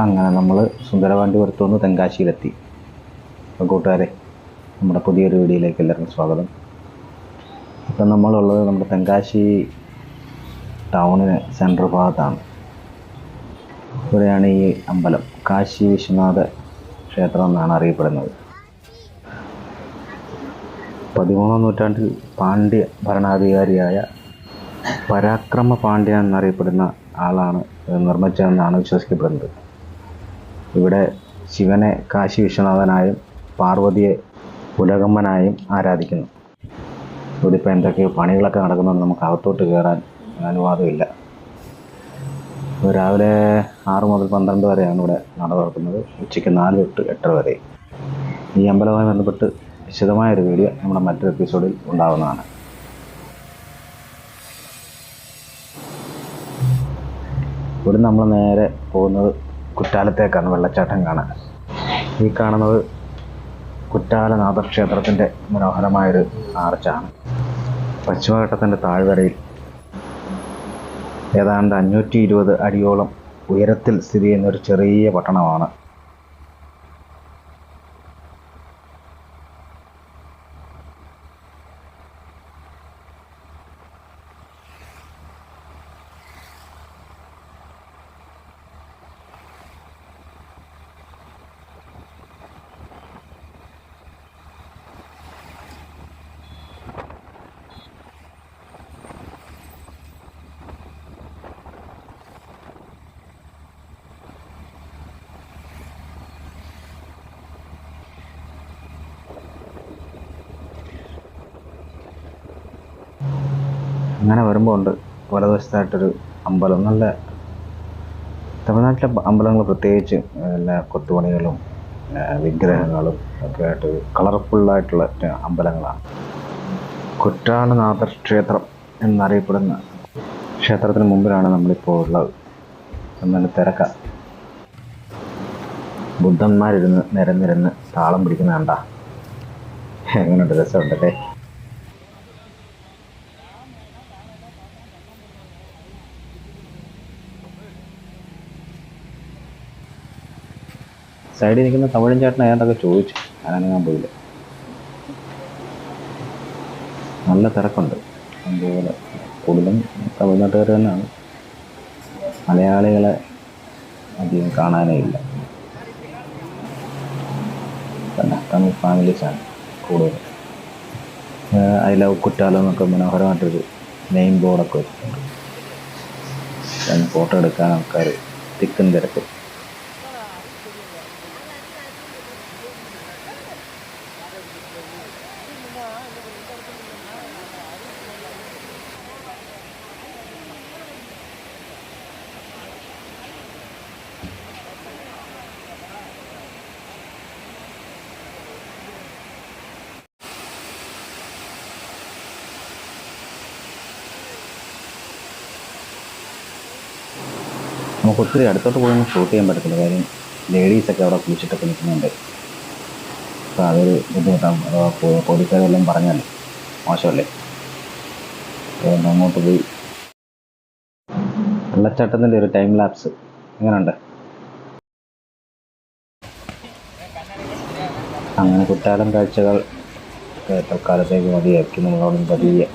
അങ്ങനെ നമ്മൾ സുന്ദരവാണ്ടി പുറത്തുനിന്ന് തെങ്കാശിയിലെത്തി. അപ്പോൾ കൂട്ടുകാരെ നമ്മുടെ പുതിയൊരു വീഡിയോയിലേക്ക് എല്ലാവർക്കും സ്വാഗതം. ഇപ്പം നമ്മളുള്ളത് നമ്മുടെ തെങ്കാശി ടൗണിന് സെൻട്രൽ ഭാഗത്താണ്. ഇവിടെയാണ് ഈ അമ്പലം. കാശി വിശ്വനാഥ ക്ഷേത്രം എന്നാണ് അറിയപ്പെടുന്നത്. പതിമൂന്നാം നൂറ്റാണ്ടിൽ പാണ്ഡ്യ ഭരണാധികാരിയായ പരാക്രമ പാണ്ഡ്യ എന്നറിയപ്പെടുന്ന ആളാണ് നിർമ്മിച്ചതെന്നാണ് വിശ്വസിക്കപ്പെടുന്നത്. ഇവിടെ ശിവനെ കാശി വിശ്വനാഥനായും പാർവതിയെ പുലകമ്മനായും ആരാധിക്കുന്നു. ഇവിടിപ്പോൾ എന്തൊക്കെയോ പണികളൊക്കെ നടക്കുന്നുണ്ട് നമുക്ക് അകത്തോട്ട് കയറാൻ അനുവാദമില്ല. രാവിലെ ആറ് മുതൽ പന്ത്രണ്ട് വരെയാണ് ഇവിടെ നട തുറക്കുന്നത്. ഉച്ചയ്ക്ക് നാല് തൊട്ട് എട്ടര വരെ. ഈ അമ്പലവുമായി ബന്ധപ്പെട്ട് വിശദമായൊരു വീഡിയോ നമ്മുടെ മറ്റൊരു എപ്പിസോഡിൽ ഉണ്ടാകുന്നതാണ് ഇവിടെ നമ്മൾ നേരെ പോകുന്നത് കുറ്റാലത്തേക്കാണ് വെള്ളച്ചാട്ടം കാണാൻ. ഈ കാണുന്നത് കുറ്റാലനാഥ ക്ഷേത്രത്തിന്റെ മനോഹരമായൊരു ആർച്ചാണ്. പശ്ചിമഘട്ടത്തിന്റെ താഴ്വരയിൽ ഏതാണ്ട് അഞ്ഞൂറ്റി ഇരുപത് അടിയോളം ഉയരത്തിൽ സ്ഥിതി ചെയ്യുന്ന ഒരു ചെറിയ പട്ടണമാണ് അങ്ങനെ വരുമ്പോൾ ഉണ്ട്. വലതുവശത്തായിട്ടൊരു അമ്പലം. നല്ല തമിഴ്നാട്ടിലെ അമ്പലങ്ങൾ പ്രത്യേകിച്ച് എല്ലാ കൊത്തുപണികളും വിഗ്രഹങ്ങളും ഒക്കെ ആയിട്ട് കളർഫുള്ളായിട്ടുള്ള അമ്പലങ്ങളാണ്. കുറ്റാലനാഥ ക്ഷേത്രം എന്നറിയപ്പെടുന്ന ക്ഷേത്രത്തിന് മുമ്പിലാണ് നമ്മളിപ്പോൾ ഉള്ളത്. നല്ല തിരക്ക. ബുദ്ധന്മാരിരുന്ന് നിരന്നിരുന്ന് താളം പിടിക്കുന്ന കണ്ട. എങ്ങനെയുണ്ട്? രസമുണ്ടല്ലേ? സൈഡിൽ നിൽക്കുന്ന തമിഴൻ ചേട്ടൻ ഏതാണ്ടൊക്കെ ചോദിച്ചു. ഞാനങ്ങാൻ പോയില്ല. നല്ല തിരക്കുണ്ട്. അതുപോലെ കൂടുതലും തമിഴ്നാട്ടുകാർ തന്നെയാണ്. മലയാളികളെ അധികം കാണാനേ ഇല്ല. തമിഴ് ഫാമിലീസാണ് കൂടുതൽ ഐ ലവ് കുറ്റാലം എന്നൊക്കെ മനോഹരമായിട്ടൊരു നെയിം ബോർഡൊക്കെ വെച്ചിട്ടുണ്ട്. ഫോട്ടോ എടുക്കാൻ ആൾക്കാർ തിക്കും തിരക്കും. നമുക്ക് ഒത്തിരി അടുത്തോട്ട് പോയി ഷൂട്ട് ചെയ്യാൻ പറ്റത്തില്ല. കാര്യം ലേഡീസൊക്കെ അവിടെ കുളിച്ചിട്ടൊക്കെ നിൽക്കുന്നുണ്ട് അപ്പോൾ അതൊരു ബുദ്ധിമുട്ടാകും അഥവാ പോലീസുകാരെല്ലാം പറഞ്ഞാൽ മോശമല്ലേ? അതുകൊണ്ട് അങ്ങോട്ട് പോയി. വെള്ളച്ചാട്ടത്തിന്റെ ഒരു ടൈം ലാപ്സ് എങ്ങനെയുണ്ട് അങ്ങനെ കുറ്റാലം കാഴ്ചകൾ തൽക്കാലത്തേക്ക് മതിയാക്കി. നമ്മളോടും പതിയെ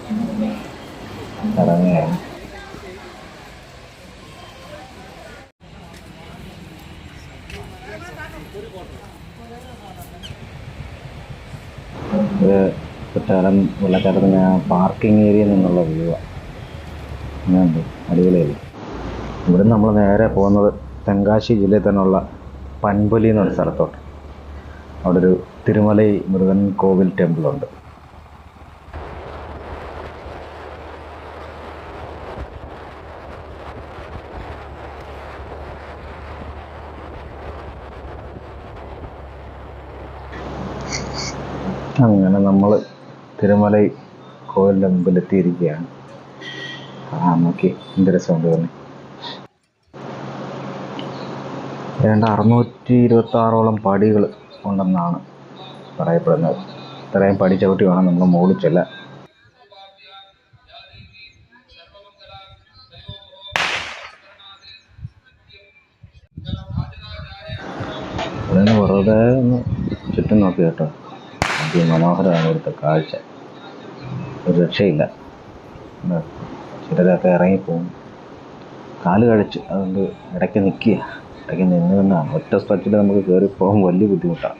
ഇറങ്ങുകയാണ് ഇത് കുറ്റാലം വെള്ളച്ചാട്ടത്തിന് പാർക്കിംഗ് ഏരിയയിൽ നിന്നുള്ള വ്യൂ അങ്ങനെയുണ്ട് അടിപൊളിയല്ലേ ഇവിടെ നമ്മൾ നേരെ പോകുന്നത് തെങ്കാശി ജില്ലയിൽ തന്നെയുള്ള പൻപൊലി എന്നൊരു സ്ഥലത്തോട്ട്. അവിടെ ഒരു തിരുമലൈ മുരുകൻ കോവിൽ ടെമ്പിളുണ്ട് അങ്ങനെ നമ്മൾ തിരുമലൈ കോവിലിന്റെ മുമ്പിൽ എത്തിയിരിക്കുകയാണ് ആ നോക്കി എന്ത് രസമുണ്ട് തന്നെ. ഏതാണ്ട് അറുന്നൂറ്റി ഇരുപത്തി ആറോളം പടികൾ ഉണ്ടെന്നാണ് പറയപ്പെടുന്നത്. ഇത്രയും പടി ചവിട്ടി വേണം നമ്മൾ മുകളിൽ നിന്ന് വെറുതെ ഒന്ന് ചുറ്റും നോക്കി കേട്ടോ. അതിമനോഹരമാണ് ഇവിടുത്തെ കാഴ്ച. ഒരു രക്ഷയില്ല. ചിലരൊക്കെ ഇറങ്ങിപ്പോകും. കാൽ കഴിച്ച് അതുകൊണ്ട് ഇടയ്ക്ക് നിൽക്കുക. ഇടയ്ക്ക് നിന്ന് നിന്നാണ് ഒറ്റ സ്ട്രെച്ചിൽ നമുക്ക് കയറിപ്പോകാൻ വലിയ ബുദ്ധിമുട്ടാണ്.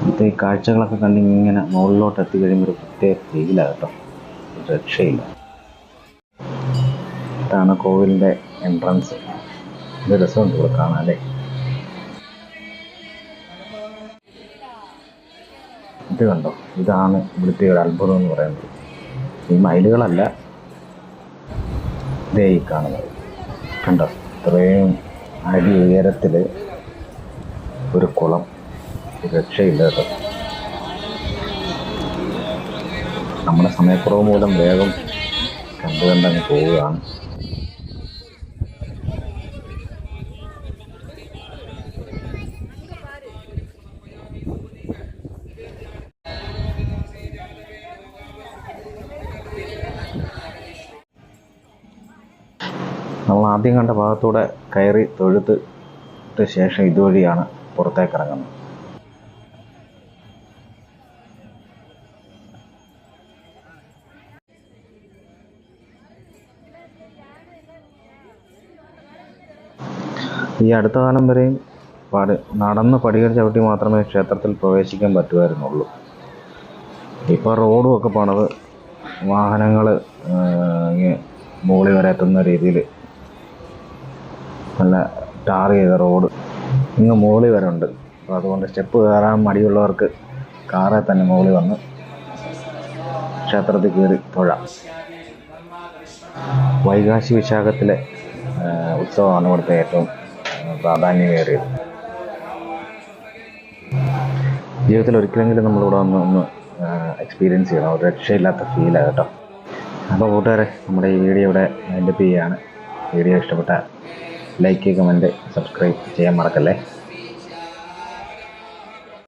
ഇന്നത്തെ ഈ കാഴ്ചകളൊക്കെ കണ്ട് ഇങ്ങനെ മുകളിലോട്ട് എത്തിക്കഴിയുമ്പോൾ ഒരു പ്രത്യേക ഫീലാണ് കേട്ടോ. രക്ഷയില്ല. ഇതാണ് കോവിലിന്റെ എൻട്രൻസ് ഇത് രസമുണ്ട് ഇവിടെ കാണാൻ അല്ലേ? ഇത് കണ്ടോ? ഇതാണ് ഇവിടുത്തെ ഒരു അത്ഭുതം എന്ന് പറയുന്നത്. ഈ മയിലുകളല്ല. ഇതേ ഈ കാണുന്നത്. കണ്ടോ? ഇത്രയും അടി ഉയരത്തിൽ ഒരു കുളം. രക്ഷയില്ല കേട്ടോ. നമ്മുടെ സമയക്കുറവ് മൂലം വേഗം കണ്ടു കണ്ടങ്ങ് പോവുകയാണ്. നമ്മൾ ആദ്യം കണ്ട ഭാഗത്തൂടെ കയറി തൊഴുത്ത് ശേഷം ഇതുവഴിയാണ് പുറത്തേക്ക് ഇറങ്ങുന്നത്. ഈ അടുത്ത കാലം വരെയും പടി നടന്ന് പടികൾ ചവിട്ടി മാത്രമേ ക്ഷേത്രത്തിൽ പ്രവേശിക്കാൻ പറ്റുമായിരുന്നുള്ളൂ. ഇപ്പോൾ റോഡും ഒക്കെ പണിത് വാഹനങ്ങൾ മുകളിൽ വരെ എത്തുന്ന രീതിയിൽ നല്ല ടാർ ചെയ്ത റോഡ് ഇങ്ങ് മുകളിൽ വരെ ഉണ്ട്. അപ്പോൾ അതുകൊണ്ട് സ്റ്റെപ്പ് കയറാൻ മടിയുള്ളവർക്ക് കാറിൽ തന്നെ മുകളിൽ വന്ന് ക്ഷേത്രത്തിൽ കയറി തൊഴാം വൈകാശി വിശാഖത്തിലെ ഉത്സവമാണ് ഇവിടുത്തെ ഏറ്റവും പ്രാധാന്യമേറിയത്. ജീവിതത്തിൽ ഒരിക്കലെങ്കിലും നമ്മളിവിടെ വന്ന് ഒന്ന് എക്സ്പീരിയൻസ് ചെയ്യണം. ഒരു രക്ഷയില്ലാത്ത ഫീലാണ് കേട്ടോ. അപ്പോൾ കൂട്ടുകാരെ നമ്മുടെ ഈ വീഡിയോ ഇവിടെ വൈൻഡപ്പ് ചെയ്യുകയാണ്. വീഡിയോ ഇഷ്ടപ്പെട്ട ലൈക്ക് കമന്റ് സബ്സ്ക്രൈബ് ചെയ്യാൻ മറക്കല്ലേ?